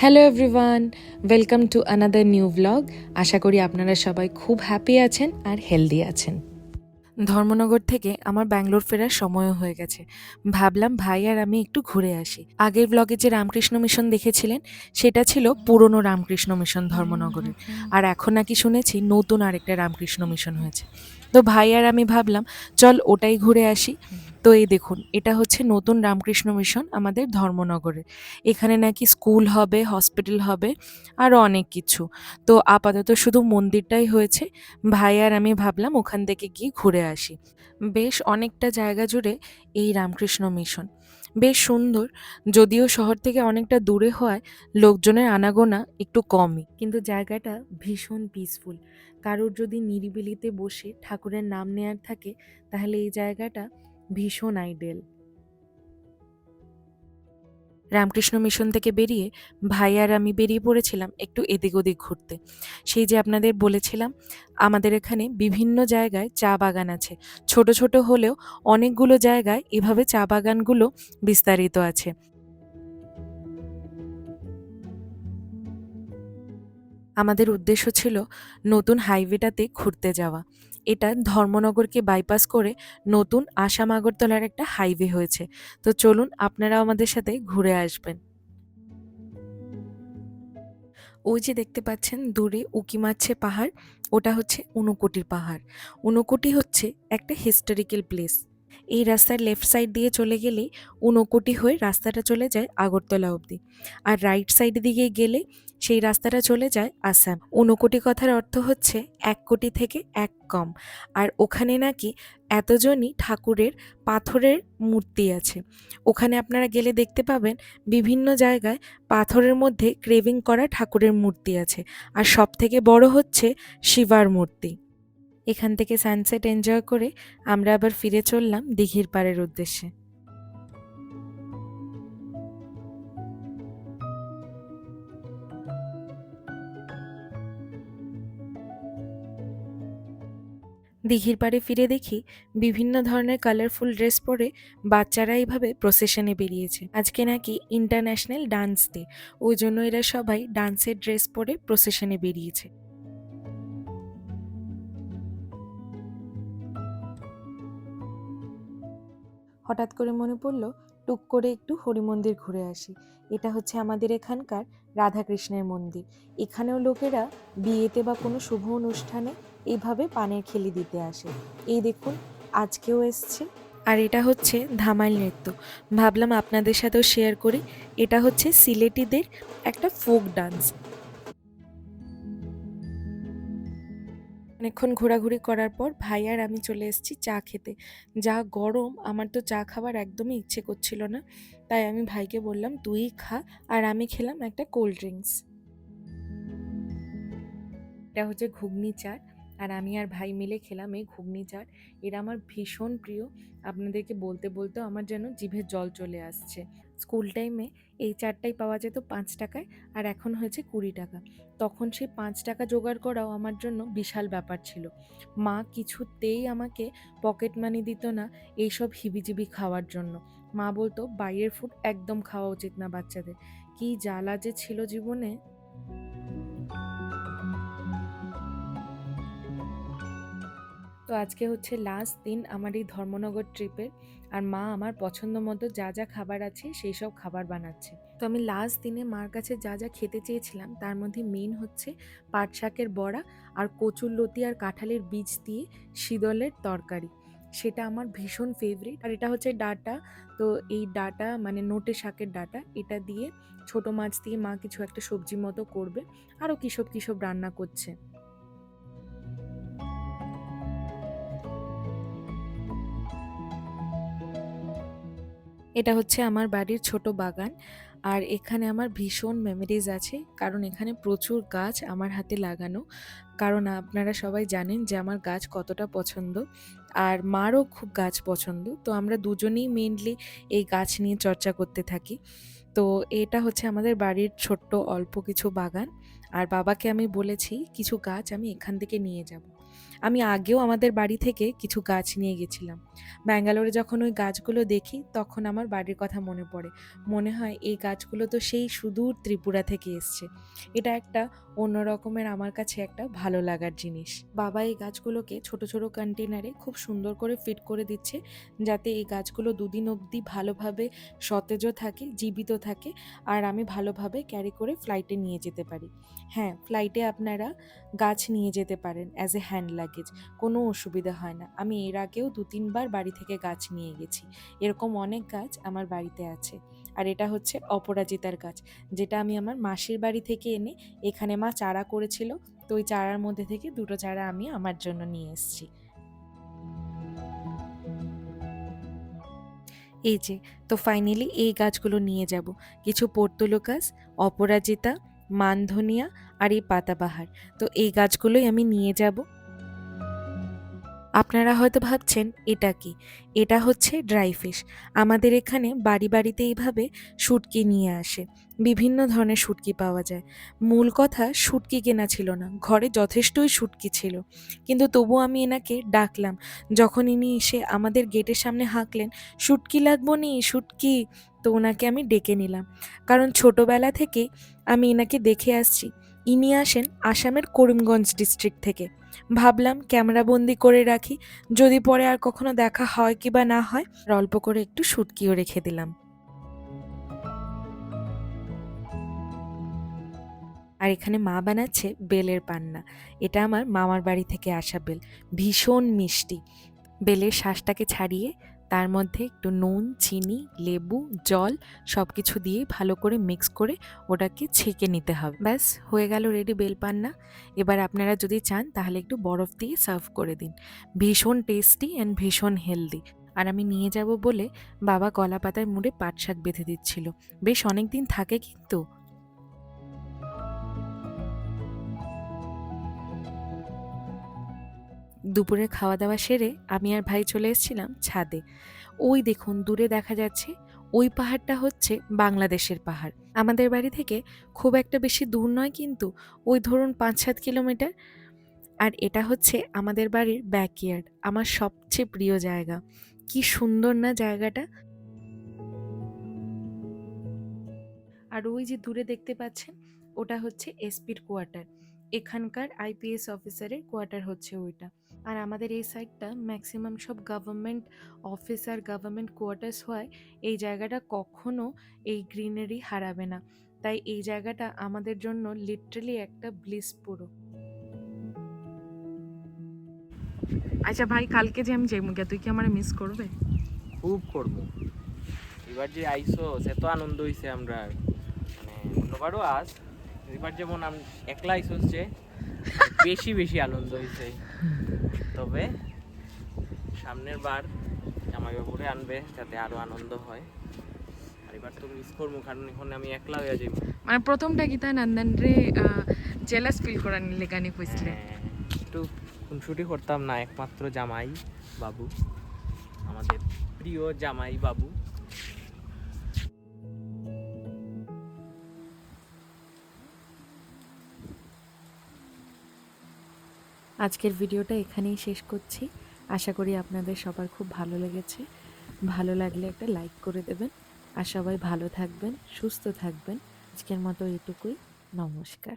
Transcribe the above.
Hello everyone welcome to another new blog আশা করি আপনারা সবাই খুব হ্যাপি আছেন আর হেলদি আছেন। ধর্মনগর থেকে আমার ব্যাঙ্গালোর ফেরার সময়ও হয়ে গেছে। ভাবলাম ভাই আর আমি একটু ঘুরে আসি। আগের ব্লগে যে রামকৃষ্ণ মিশন দেখেছিলেন সেটা ছিল পুরনো রামকৃষ্ণ মিশন ধর্মনগরের আর এখন নাকি শুনেছি নতুন আরেকটা রামকৃষ্ণ মিশন হয়েছে। তো ভাই আর আমি ভাবলাম চল ওটাই ঘুরে আসি। তো এই দেখুন, এটা হচ্ছে নতুন রামকৃষ্ণ মিশন আমাদের ধর্মনগরে। এখানে নাকি স্কুল হবে, হসপিটাল হবে আরও অনেক কিছু। তো আপাতত শুধু মন্দিরটাই হয়েছে। ভাই আর আমি ভাবলাম ওখান থেকে গিয়ে ঘুরে আসি। বেশ অনেকটা জায়গা জুড়ে এই রামকৃষ্ণ মিশন। বেশ সুন্দর, যদিও শহর থেকে অনেকটা দূরে হওয়ায় লোকজনের আনাগোনা একটু কমই। কিন্তু জায়গাটা ভীষণ পিসফুল কারোর যদি নিরিবিলিতে বসে ঠাকুরের নাম নেয়ার থাকে, তাহলে এই জায়গাটা ভীষণ আইডেল রামকৃষ্ণ মিশন থেকে বেরিয়ে ভাই আর আমি বেরিয়ে পড়েছিলাম একটু এদিক ওদিক ঘুরতে। সেই যে আপনাদের বলেছিলাম, আমাদের এখানে বিভিন্ন জায়গায় চা বাগান আছে। ছোট ছোট হলেও অনেকগুলো জায়গায় এভাবে চা বাগানগুলো বিস্তারিত আছে। আমাদের উদ্দেশ্য ছিল নতুন হাইওয়েটাতে ঘুরতে যাওয়া। এটা ধর্মনগরকে বাইপাস করে নতুন আসাম আগরতলার একটা হাইওয়ে হয়েছে। তো চলুন আপনারাও আমাদের সাথে ঘুরে আসবেন। ওই যে দেখতে পাচ্ছেন দূরে উকি মারছে পাহাড়, ওটা হচ্ছে ঊনকোটির পাহাড়। ঊনকোটি হচ্ছে একটা হিস্টোরিক্যাল প্লেস এই রাস্তার লেফট সাইড দিয়ে চলে গেলেই ঊনকোটি হয়ে রাস্তাটা চলে যায় আগরতলা অবধি। আর রাইট সাইড দিকে গেলে সেই রাস্তাটা চলে যায় আসাম। ঊনকোটি কথার অর্থ হচ্ছে এক কোটি থেকে এক কম। আর ওখানে নাকি এতজনই ঠাকুরের পাথরের মূর্তি আছে। ওখানে আপনারা গেলে দেখতে পাবেন বিভিন্ন জায়গায় পাথরের মধ্যে ক্রেভিং করা ঠাকুরের মূর্তি আছে। আর সব থেকে বড় হচ্ছে শিবার মূর্তি। এখান থেকে সানসেট এনজয় করে আমরা আবার ফিরে চললাম দিঘির পাড়ের উদ্দেশ্যে। দিঘির পাড়ে ফিরে দেখি বিভিন্ন ধরনের কালারফুল ড্রেস পরে বাচ্চারা এইভাবে প্রসেশনে বেরিয়েছে। আজকে নাকি ইন্টারন্যাশনাল ডান্স ডে ওই জন্য এরা সবাই ডান্সের ড্রেস পরে প্রসেশনে বেরিয়েছে। হঠাৎ করে মনে পড়ল টুক করে একটু হরি মন্দির ঘুরে আসি। এটা হচ্ছে আমাদের এখানকার রাধাকৃষ্ণের মন্দির। এখানেও লোকেরা বিয়েতে বা কোনো শুভ অনুষ্ঠানে এইভাবে পানের খেলি দিতে আসে। এই দেখুন, আজকেও এসছে। আর এটা হচ্ছে ধামাইল নৃত্য। ভাবলাম আপনাদের সাথেও শেয়ার করি। এটা হচ্ছে সিলেটিদের একটা ফোক ডান্স অনেকক্ষণ ঘোরাঘুরি করার পর ভাই আর আমি চলে এসেছি চা খেতে। যা গরম, আমার তো চা খাবার একদমই ইচ্ছে করছিল না। তাই আমি ভাইকে বললাম, তুই খা। আর আমি খেলাম একটা কোল্ড ড্রিঙ্কস। এটা হচ্ছে ঘুগনি চাট। আর আমি আর ভাই মিলে খেলাম এই ঘুগনি চাট এরা আমার ভীষণ প্রিয়। আপনাদেরকে বলতে বলতেও আমার যেন জিভে জল চলে আসছে। স্কুল টাইমে এই চারটাই পাওয়া যেত পাঁচ টাকায় আর এখন হয়েছে কুড়ি টাকা। তখন সেই পাঁচ টাকা জোগাড় করাও আমার জন্য বিশাল ব্যাপার ছিল। মা কিছুতেই আমাকে পকেট মানি দিত না এইসব হিবিজিবি খাওয়ার জন্য। মা বলতো, বাইরের ফুড একদম খাওয়া উচিত না বাচ্চাদের। কি জ্বালা যে ছিল জীবনে। আজকে হচ্ছে লাস্ট দিন আমার এই ধর্মনগর ট্রিপের আর মা আমার পছন্দ মতো যা যা খাবার আছে সেই সব খাবার বানাচ্ছে। তো আমি লাস্ট দিনে মার কাছে যা যা খেতে চেয়েছিলাম, তার মধ্যে মেন হচ্ছে পাট শাকের বড়া আর কচুর লতি আর কাঁঠালের বীজ দিয়ে শীতলের তরকারি। সেটা আমার ভীষণ ফেভারিট আর এটা হচ্ছে ডাটা। তো এই ডাটা মানে নোটে শাকের ডাটা, এটা দিয়ে ছোট মাছ দিয়ে মা কিছু একটা সবজি মতো করবে। আরও কিসব কিসব রান্না করছে। এটা হচ্ছে আমার বাড়ির ছোট বাগান। আর এখানে আমার ভীষণ মেমোরিজ আছে, কারণ এখানে প্রচুর গাছ আমার হাতে লাগানো। কারণ আপনারা সবাই জানেন যে আমার গাছ কতটা পছন্দ, আর মারও খুব গাছ পছন্দ। তো আমরা দুজনেই মেনলি এই গাছ নিয়ে চর্চা করতে থাকি। তো এটা হচ্ছে আমাদের বাড়ির ছোট্ট অল্প কিছু বাগান। আর বাবাকে আমি বলেছি, কিছু গাছ আমি এখান থেকে নিয়ে যাব। আমি আগেও আমাদের বাড়ি থেকে কিছু গাছ নিয়ে গেছিলাম। ব্যাঙ্গালোরে যখন ওই গাছগুলো দেখি, তখন আমার বাড়ির কথা মনে পড়ে। মনে হয় এই গাছগুলো তো সেই সুদূর ত্রিপুরা থেকে এসছে। এটা একটা অন্য রকমের আমার কাছে একটা ভালো লাগার জিনিস। বাবা এই গাছগুলোকে ছোট ছোট কন্টেনারে খুব সুন্দর করে ফিট করে দিচ্ছে, যাতে এই গাছগুলো দুদিন অবধি ভালোভাবে সতেজও থাকে, জীবিত থাকে, আর আমি ভালোভাবে ক্যারি করে ফ্লাইটে নিয়ে যেতে পারি। হ্যাঁ ফ্লাইটে আপনারা গাছ নিয়ে যেতে পারেন অ্যাজ এ হ্যান্ড লাগেজ কোনো অসুবিধা হয় না। আমি এর আগেও দু তিনবার বাড়ি থেকে গাছ নিয়ে গেছি। এরকম অনেক গাছ আমার বাড়িতে আছে। আর এটা হচ্ছে অপরাজিতার গাছ, যেটা আমি আমার মাসির বাড়ি থেকে এনে এখানে মা চারা করেছিল। তো ওই চারার মধ্যে থেকে দুটো চারা আমি আমার জন্য নিয়ে এসেছি। এই যে, তো ফাইনালি এই গাছগুলো নিয়ে যাব। কিছু পর্তুলোকাস অপরাজিতা, মানধনিয়া আর এই পাতাবাহার। তো এই গাছগুলোই আমি নিয়ে যাব। আপনারা হয়তো ভাবছেন, এটা কি? এটা হচ্ছে ড্রাই ফিশ। আমাদের এখানে বাড়ি বাড়িতে এইভাবে শুটকি নিয়ে আসে। বিভিন্ন ধরনের শুটকি পাওয়া যায়। মূল কথা, শুটকি কেনা ছিল না। ঘরে যথেষ্টই শুটকি ছিল। কিন্তু তবু আমি এনাকে ডাকলাম। যখন ইনি এসে আমাদের গেটের সামনে হাঁকলেন, শুটকি লাগবো নি, শুটকি? তো ওনাকে আমি ডেকে নিলাম। কারণ ছোটবেলা থেকে আমি এনাকে দেখে আসছি। ইনি আসেন আসামের করিমগঞ্জ ডিস্ট্রিক্ট থেকে। ভাবলাম ক্যামেরাবন্দি করে রাখি, যদি পরে আর কখনো দেখা হয় কি বা না হয় অল্প করে একটু শুটকিও রেখে দিলাম। আর এখানে মা বানাচ্ছে বেলের পান্না। এটা আমার মামার বাড়ি থেকে আসা বেল। ভীষণ মিষ্টি। বেলের শ্বাসটাকে ছাড়িয়ে তার মধ্যে একটু নুন, চিনি, লেবু, জল সব কিছু দিয়ে ভালো করে মিক্স করে ওটাকে ছেঁকে নিতে হবে। ব্যাস, হয়ে গেল রেডি বেলপান্না। এবার আপনারা যদি চান তাহলে একটু বরফ দিয়ে সার্ভ করে দিন। ভীষণ টেস্টি অ্যান্ড ভীষণ হেলদি আর আমি নিয়ে যাব বলে বাবা কলা পাতার মুড়ে পাট শাক বেঁধে দিচ্ছিল। বেশ অনেক দিন থাকে কিন্তু। দুপুরে খাওয়া দাওয়া সেরে আমি আর ভাই চলে এসেছিলাম ছাদে। ওই দেখুন, দূরে দেখা যাচ্ছে ওই পাহাড়টা হচ্ছে বাংলাদেশের পাহাড়। আমাদের বাড়ি থেকে খুব একটা বেশি দূর নয় কিন্তু ওই ধরুন পাঁচ সাত কিলোমিটার। আর এটা হচ্ছে আমাদের বাড়ির ব্যাকইয়ার্ড আমার সবচেয়ে প্রিয় জায়গা। কি সুন্দর না জায়গাটা! আর ওই যে দূরে দেখতে পাচ্ছেন, ওটা হচ্ছে এসপির কোয়ার্টার এখানকার আইপিএস অফিসারের কোয়ার্টার হচ্ছে ওইটা। আর আমাদের এই সাইডটা ম্যাক্সিমাম সব গভর্নমেন্ট অফিস আর গভর্নমেন্ট কোয়ার্টার্স হয় এই জায়গাটা কখনো এই গ্রিনারি হারাবে না। তাই এই জায়গাটা আমাদের জন্য লিটারালি একটা ব্লিস পুরো। আচ্ছা ভাই কালকে যে আমি যাইমু তুই কি আমার মিস করবে? খুব করব। এবার যে আইসো সে তো আনন্দ হইছে আমরা মানে অন্যবারও আস এবার যেমন আম- একলা আইসো হচ্ছে বেশি বেশি আনন্দ হয়েছে। তবে সামনের বার জামাইবাবুরে আনবে যাতে আরও আনন্দ হয়। আর এবার তো মিস করব কারণ এখন আমি একলা হয়ে যাইব। মানে প্রথমটা কি তাই নন্দন রে জেলাস ফিল করার লেগানি কইছিলে? হ্যাঁ, একটু খুনসুটি করতাম না একমাত্র জামাই বাবু আমাদের প্রিয় জামাই বাবু আজকের ভিডিওটা এখানেই শেষ করছি। আশা করি আপনাদের সবার খুব ভালো লেগেছে। ভালো লাগলে একটা লাইক করে দেবেন। আর সবাই ভালো থাকবেন, সুস্থ থাকবেন। আজকের মতো এটুকুই। নমস্কার।